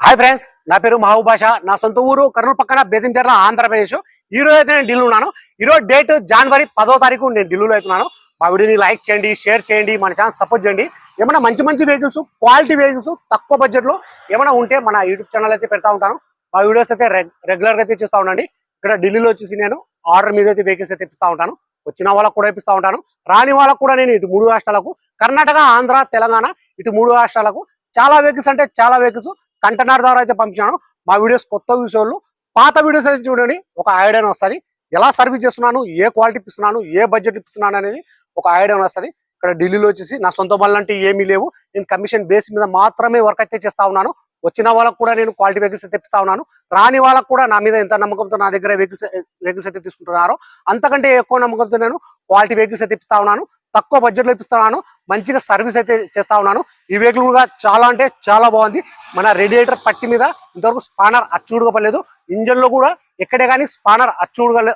Hi friends నా పేరు మహబూబ్ నా సొంత ఊరు కర్నూలు పక్కన బేదింపేట ఆంధ్రప్రదేశ్. ఈ రోజు అయితే నేను ఢిల్లీ ఉన్నాను. ఈరోజు డేట్ జనవరి పదో తారీఖు నేను ఢిల్లీలో అవుతున్నాను మా వీడియోని లైక్ చేయండి షేర్ చేయండి మన ఛానల్ సపోర్ట్ చేయండి. ఏమైనా మంచి మంచి వెహికల్స్ క్వాలిటీ వెహికల్స్ తక్కువ బడ్జెట్లో ఏమైనా ఉంటే మన యూట్యూబ్ ఛానల్ అయితే పెడతా ఉంటాను. మా వీడియోస్ అయితే రెగ్యులర్గా అయితే చూస్తూ ఉండండి. ఇక్కడ ఢిల్లీలో వచ్చేసి నేను ఆర్డర్ మీద అయితే వెహికల్స్ అయితే ఇప్పిస్తా ఉంటాను. వచ్చిన వాళ్ళకు కూడా ఇప్పిస్తూ ఉంటాను. రాని వాళ్ళకు కూడా నేను ఇటు మూడు రాష్ట్రాలకు కర్ణాటక ఆంధ్ర తెలంగాణ ఇటు మూడు రాష్ట్రాలకు చాలా వెహికల్స్ అంటే చాలా వెహికల్స్ కంటైనర్ ద్వారా అయితే పంపించాను. మా వీడియోస్ కొత్త విషయాలు పాత వీడియోస్ అయితే చూడండి ఒక ఐడియా వస్తుంది. ఎలా సర్వీస్ చేస్తున్నాను ఏ క్వాలిటీ ఇస్తున్నాను ఏ బడ్జెట్ ఇస్తున్నాను అనేది ఒక ఐడియా వస్తుంది. ఇక్కడ ఢిల్లీలో వచ్చేసి నా సొంత పనులు అంటే ఏమీ లేవు. నేను కమిషన్ బేస్ మీద మాత్రమే వర్క్ అయితే చేస్తా ఉన్నాను. వచ్చిన వాళ్ళకు కూడా నేను క్వాలిటీ వెహికల్స్ తెప్పిస్తా ఉన్నాను. రాని వాళ్ళకు కూడా నా మీద ఎంత నమ్మకంతో నా దగ్గర వెహికల్స్ వెహికల్స్ అయితే తీసుకుంటున్నారో అంతకంటే ఎక్కువ నమ్మకంతో నేను క్వాలిటీ వెహికల్స్ అయితే ఇప్పిస్తా ఉన్నాను. తక్కువ బడ్జెట్లో ఇప్పిస్తున్నాను మంచిగా సర్వీస్ అయితే చేస్తా ఉన్నాను. ఈ వెహికల్ కూడా చాలా అంటే చాలా బాగుంది. మన రేడియేటర్ పట్టి మీద ఇంతవరకు స్పానర్ అచ్చుడుగా పడలేదు. ఇంజన్లో కూడా ఎక్కడే కానీ స్పానర్ అచ్చుడుగా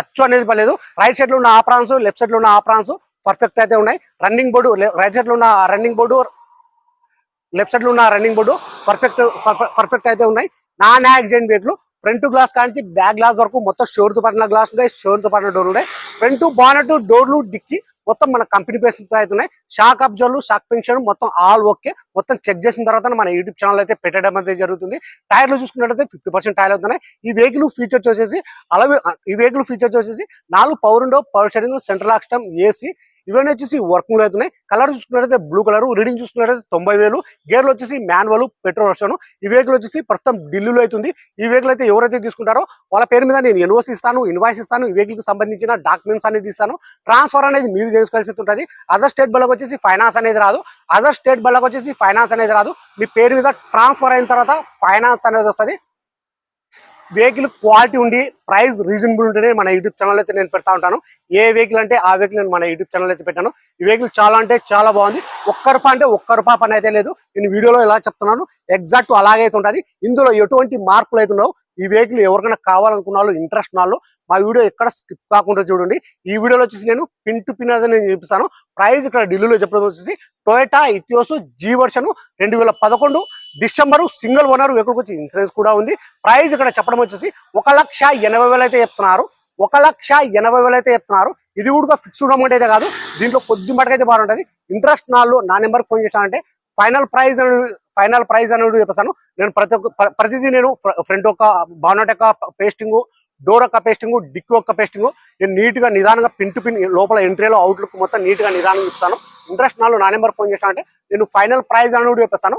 అచ్చు అనేది పడలేదు. రైట్ సైడ్లో ఉన్న ఆప్రాన్స్ లెఫ్ట్ సైడ్లో ఉన్న ఆప్రాన్స్ పర్ఫెక్ట్ అయితే ఉన్నాయి. రన్నింగ్ బోర్డు రైట్ సైడ్లో ఉన్న రన్నింగ్ బోర్డు లెఫ్ట్ సైడ్లో ఉన్న రన్నింగ్ బోర్డు పర్ఫెక్ట్ పర్ఫెక్ట్ అయితే ఉన్నాయి. Non accident vehicle front glass కానీ బ్యాక్ గ్లాస్ వరకు మొత్తం షోర్తో పడిన గ్లాస్ ఉన్నాయి షోర్తో పడిన డోర్లు ఉన్నాయి ఫ్రంట్ బానట్ డోర్లు డిక్కి మొత్తం మన కంపెనీ పేస్ అయితే ఉన్నాయి. షాక్ అబ్జర్వ్ షాక్ పెన్షన్ మొత్తం ఆల్ ఓకే మొత్తం చెక్ చేసిన తర్వాత మన యూట్యూబ్ ఛానల్ అయితే పెట్టడం అయితే జరుగుతుంది. టైర్లు చూసుకున్నట్లయితే ఫిఫ్టీ పర్సెంట్ టైర్లు అవుతున్నాయి. ఈ వెహికల్ ఫీచర్స్ వచ్చేసి అలవే ఈ వెహికల్ ఫీచర్స్ వచ్చేసి నాలుగు power window power steering central ఆక్స్టమ్ AC ఇవన్నీ వచ్చేసి వర్కింగ్లో అవుతున్నాయి. కలర్ చూసుకున్నట్లయితే బ్లూ కలర్ రీడింగ్ చూసుకున్నట్లయితే తొంభై వేలు. గేర్లు వచ్చేసి మాన్యువల్ పెట్రోల్ వర్షన్. ఈ వెహికల్ వచ్చేసి ప్రస్తుతం ఢిల్లీలో అవుతుంది. ఈ వెహికల్ అయితే ఎవరైతే తీసుకుంటారో వాళ్ళ పేరు మీద నేను ఎన్ఓసి ఇస్తాను ఇన్వాయిస్ ఇస్తాను ఈ వెహికల్కి సంబంధించిన డాక్యుమెంట్స్ అనేది ఇస్తాను. ట్రాన్స్ఫర్ అనేది మీరు చేసుకోవాల్సి ఉంటుంది. అదర్ స్టేట్ బళ్ళకి వచ్చేసి ఫైనాన్స్ అనేది రాదు. అదర్ స్టేట్ బళ్ళకి వచ్చేసి ఫైనాన్స్ అనేది రాదు. మీ పేరు మీద ట్రాన్స్ఫర్ అయిన తర్వాత ఫైనాన్స్ అనేది వస్తుంది. వెహికల్ క్వాలిటీ ఉండి ప్రైస్ రీజనబుల్ ఉంటేనే మన యూట్యూబ్ ఛానల్ అయితే నేను పెడతా ఉంటాను. ఏ వెహికల్ అంటే ఆ వెహికల్ నేను మన యూట్యూబ్ ఛానల్ అయితే పెట్టాను. ఈ వెహికల్ చాలా అంటే చాలా బాగుంది. ఒక్క రూపాయి అంటే ఒక్క రూపాయి పని అయితే లేదు. నేను వీడియోలో ఎలా చెప్తున్నాను. ఎగ్జాక్ట్ అలాగే అయితే ఉంటుంది. ఇందులో ఎటువంటి మార్పులు అయితే ఉండవు. ఈ వెహికల్ ఎవరికైనా కావాలనుకున్న వాళ్ళు ఇంట్రెస్ట్ ఉన్న వాళ్ళు మా వీడియో ఎక్కడ స్కిప్ కాకుండా చూడండి. ఈ వీడియోలో వచ్చేసి నేను పిన్ టు పిన్ అనేది నేను చూపిస్తాను. ప్రైస్ ఇక్కడ ఢిల్లీలో చెప్పడం వచ్చేసి టొయోటా ఇథియోస్ జీ వర్షన్ రెండు వేల పదకొండు డిసెంబర్ సింగిల్ ఓనర్ వెహికల్ వచ్చి ఇన్సూరెన్స్ కూడా ఉంది. ప్రైస్ ఇక్కడ చెప్పడం వచ్చేసి ఒక లక్ష ఎనభై వేలు అయితే చెప్తున్నారు. ఒక లక్ష ఎనభై వేలు అయితే చెప్తున్నారు. ఇది కూడా ఫిక్స్డ్ అమౌంట్ అయితే కాదు. దీంట్లో కొద్ది మటుకైతే బాగుంటుంది. ఇంట్రెస్ట్ నాళ్ళు నా నెంబర్ ఫోన్ చేశానంటే ఫైనల్ ప్రైజ్ అనేది ఫైనల్ ప్రైజ్ అనేది చెప్పేసాను నేను ప్రతి ఒక్క ప్రతిదీ నేను ఫ్రంట్ ఒక బానట్ యొక్క పేస్టింగ్ డోర్ యొక్క పేస్టింగ్ డిక్ యొక్క పేస్టింగ్ నేను నీట్గా నిదానంగా పిన్ టు పిన్ లోపల ఎంట్రీలో అవుట్లుక్ మొత్తం నీట్గా నిదానంగా ఇస్తాను ఇంట్రెస్ట్ నాలో నా నెంబర్ ఫోన్ చేశానంటే నేను ఫైనల్ ప్రైజ్ అనేది చెప్పేసాను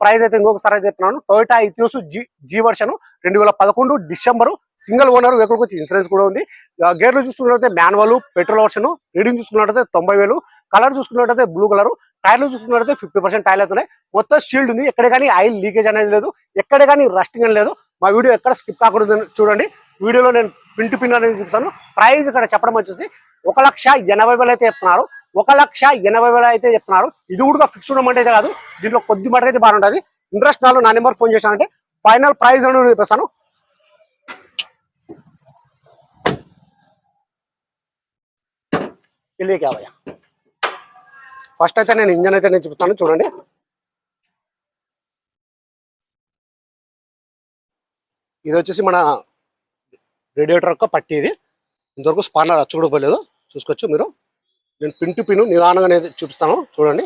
ప్రైజ్ అయితే ఇంకొకసారి అయితే చెప్తున్నాను Toyota Etios G G version రెండు వేల పదకొండు డిసెంబరు సింగిల్ ఓనర్ వెహికల్ వచ్చి ఇన్సూరెన్స్ కూడా ఉంది. ఆ, గేర్లు చూసుకున్నట్లయితే మాన్యువల్ పెట్రోల్ వర్షన్ రీడింగ్ చూసుకున్నట్లయితే తొంభై వేలు కలర్ చూసుకున్నట్లయితే బ్లూ కలర్ టైర్లు చూసుకున్నట్లయితే ఫిఫ్టీ పర్సెంట్ టైర్లు అవుతున్నాయి. మొత్తం షీల్డ్ ఉంది. ఎక్కడ కానీ ఆయిల్ లీకేజ్ అనేది లేదు. ఎక్కడ కానీ రస్టింగ్ అని లేదు. మా వీడియో ఎక్కడ స్కిప్ కాకూడదు చూడండి. వీడియోలో నేను పిన్ పిన్ అనేది చూపిస్తాను. ప్రైస్ ఇక్కడ చెప్పడం వచ్చేసి ఒక లక్ష ఎనభై వేలు అయితే చెప్తున్నారు. ఒక లక్ష ఎనభై వేలు అయితే చెప్తున్నారు. ఇది కూడా ఫిక్స్ అమౌంట్ అయితే కాదు. దీంట్లో కొద్ది మటుకు అయితే బాగుంటుంది ఇంట్రెస్ట్ నాలో నా నెంబర్ ఫోన్ చేశానంటే ఫైనల్ ప్రైస్ అని చెప్పేస్తాను. ఇల్లు క్యాబయ్యా ఫస్ట్ అయితే నేను ఇంజన్ అయితే నేను చూపిస్తాను చూడండి. ఇది వచ్చేసి మన రేడియేటర్ యొక్క పట్టి ఇది. ఇంతవరకు స్పానర్ అచ్చు కూడా పోలేదు. చూసుకోవచ్చు మీరు. నేను పిన్ టు పిన్ నిదానంగా అనేది చూపిస్తాను. చూడండి.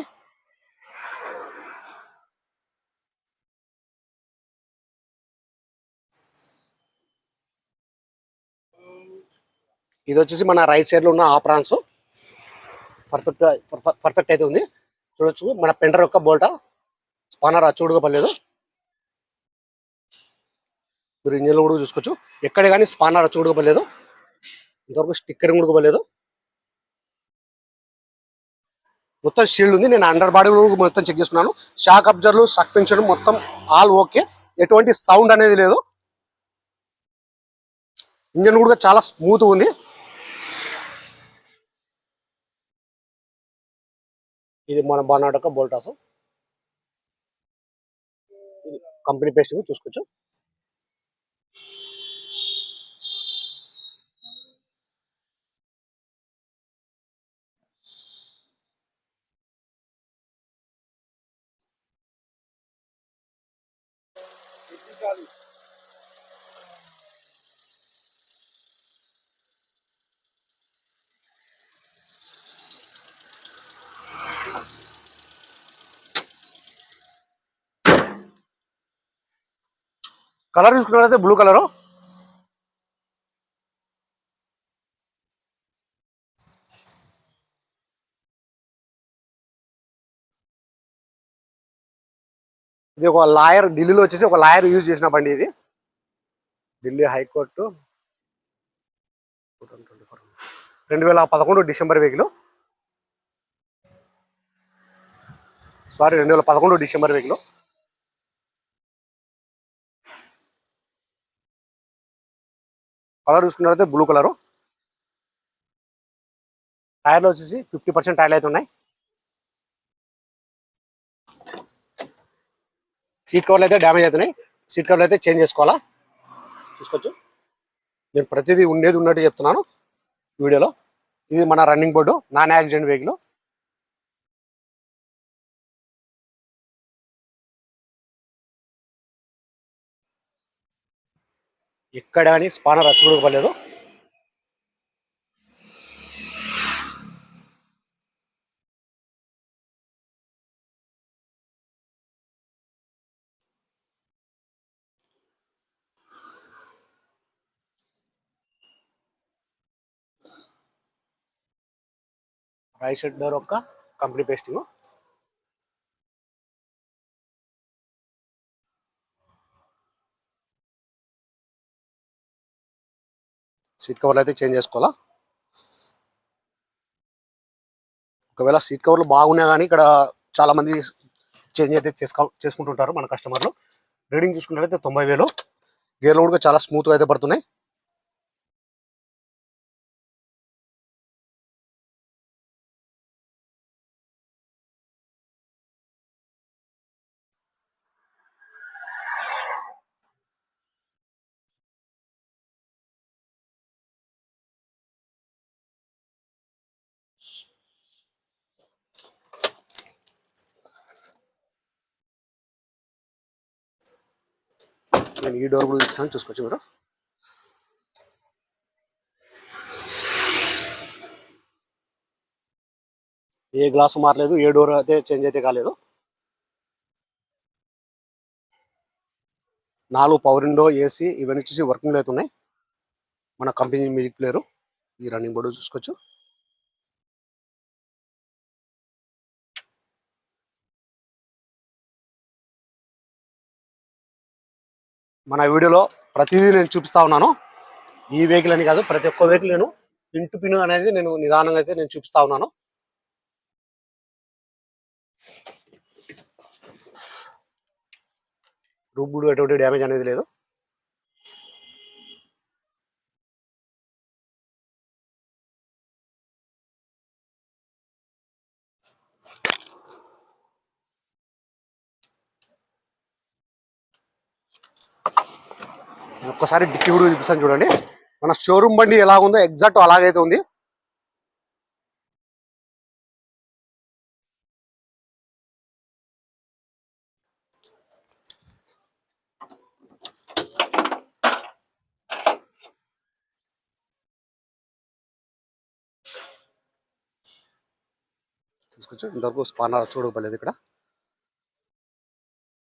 ఇది వచ్చేసి మన రైట్ సైడ్లో ఉన్న ఆప్రాన్స్ పర్ఫెక్ట్ పర్ఫెక్ట్ అయితే ఉంది. చూడొచ్చు. మన పెండర్ యొక్క బోల్టా స్పానర్ అచ్చుడుగా పర్లేదు మీరు ఇంజన్లో కూడా చూసుకోవచ్చు. ఎక్కడ కానీ స్పానర్ అచ్చుడుగా పర్లేదు ఇంతవరకు స్టిక్కరింగ్ కూడా పర్లేదు మొత్తం షీల్డ్ ఉంది. నేను అండర్ బాడీ కూడా మొత్తం చెక్ చేస్తున్నాను షాక్ అబ్జర్వ్ సస్పెన్షన్ మొత్తం ఆల్ ఓకే. ఎటువంటి సౌండ్ అనేది లేదు. ఇంజన్ కూడా చాలా స్మూత్ ఉంది. ఇది మన బర్నాటక యొక్క ఇది కంపెనీ పేస్ట్ చూసుకోవచ్చు. కలర్ చూసుకున్నట్లయితే బ్లూ కలరు. ఇది ఒక లాయర్ ఢిల్లీలో వచ్చేసి ఒక లాయర్ యూజ్ చేసిన బండి ఇది. ఢిల్లీ హైకోర్టు రెండు వేల పదకొండు డిసెంబర్ వెహికల్. సారీ రెండు వేల పదకొండు డిసెంబర్ వెహికల్. కలర్ చూసుకున్నట్లయితే బ్లూ కలరు టైర్లు వచ్చేసి ఫిఫ్టీ పర్సెంట్ టైర్లు అయితే ఉన్నాయి. సీట్ కవర్లు అయితే డ్యామేజ్ అవుతున్నాయి. సీట్ కవర్లు అయితే చేంజ్ చేసుకోవాలా? చూసుకోవచ్చు. నేను ప్రతిదీ ఉండేది ఉన్నట్టు చెప్తున్నాను వీడియోలో. ఇది మన running board non accident vehicle ఎక్కడ కానీ స్పానర్ రచ్చగొడకపోలేదు రైట్ సైడ్ డోర్ ఒక కంప్లీట్ పేస్టింగ్. సీట్ కవర్లు అయితే చేంజ్ చేసుకోవాలా? ఒకవేళ సీట్ కవర్లు బాగున్నా కానీ ఇక్కడ చాలా మంది చేంజ్ అయితే చేసుకో చేసుకుంటుంటారు మన కస్టమర్లు. రీడింగ్ చూసుకున్నట్లయితే తొంభై వేలు. గేర్లు కూడా చాలా స్మూత్గా అయితే పడుతున్నాయి. నేను ఈ డోర్ కూడా చూపిస్తాను చూసుకోవచ్చు మీరు. ఏ గ్లాసు మారలేదు ఏ డోర్ అయితే చేంజ్ అయితే కాలేదు. నాలుగు పవర్ విండో ఏసీ ఇవన్నీ వచ్చేసి వర్కింగ్ అయితే ఉన్నాయి. మన కంపెనీ మ్యూజిక్ ప్లేయరు ఈ రన్నింగ్ బోర్డు చూసుకోవచ్చు. మన వీడియోలో ప్రతిదీ నేను చూపిస్తా ఉన్నాను. ఈ వెహికల్ అని కాదు ప్రతి ఒక్క వెహికల్ నేను పిన్ టు పిన్ అనేది నేను నిదానంగా అయితే నేను చూపిస్తా ఉన్నాను. రూబుడు ఎటువంటి డ్యామేజ్ అనేది లేదు. ఒక్కసారి డిక్కీ కూడా చూపిస్తాను చూడండి. మన షోరూమ్ బండి ఎలా ఉందో ఎగ్జాక్ట్ అలాగైతే ఉంది. చూసుకోవచ్చు. ఇంతవరకు స్పానర్ చూడకపోలేదు ఇక్కడ.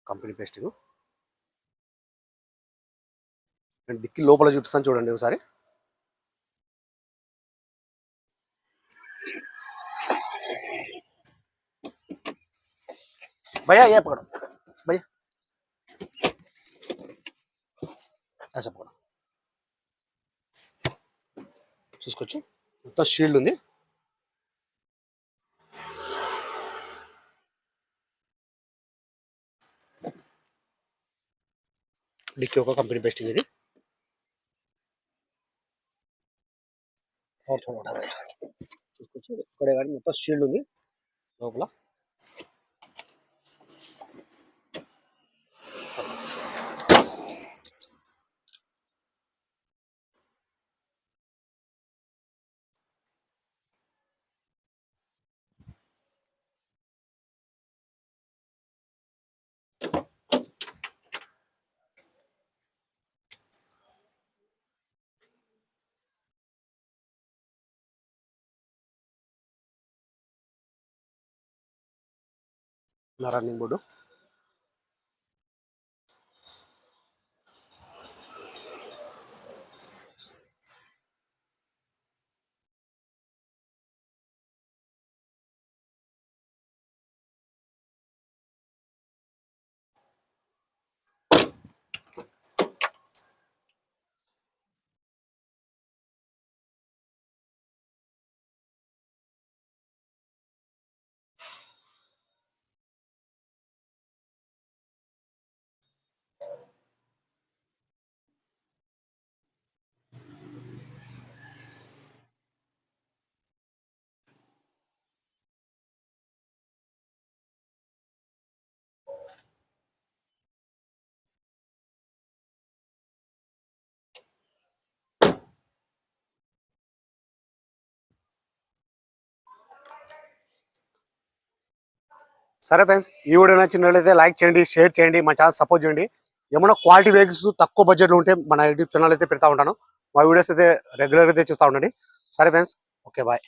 కంపెనీ పేస్టింగ్ నేను డిక్కి లోపల చూపిస్తాను చూడండి ఒకసారి. భయ్యా ఏ పకడం భయ్యా. పకడం చూసుకోవచ్చు. మొత్తం షీల్డ్ ఉంది. డిక్కి ఒక కంపెనీ పేస్టింగ్ ఇది. ఫోర్ థౌసండ్ అరవై ఇక్కడే కానీ మొత్తం షీల్డ్ ఉంది లోపల నా రన్నింగ్ సరే ఫ్రెండ్స్ ఈ వీడియో నచ్చినట్లయితే లైక్ చేయండి షేర్ చేయండి మా ఛానల్ సపోర్ట్ చేయండి. ఏమైనా క్వాలిటీ వెహికల్స్ తక్కువ బడ్జెట్లో ఉంటే మన యూట్యూబ్ ఛానల్ అయితే పెడతా ఉంటాను. మా వీడియోస్ అయితే రెగ్యులర్గా అయితే చూస్తూ ఉండండి. సరే ఫ్రెండ్స్ ఓకే బాయ్.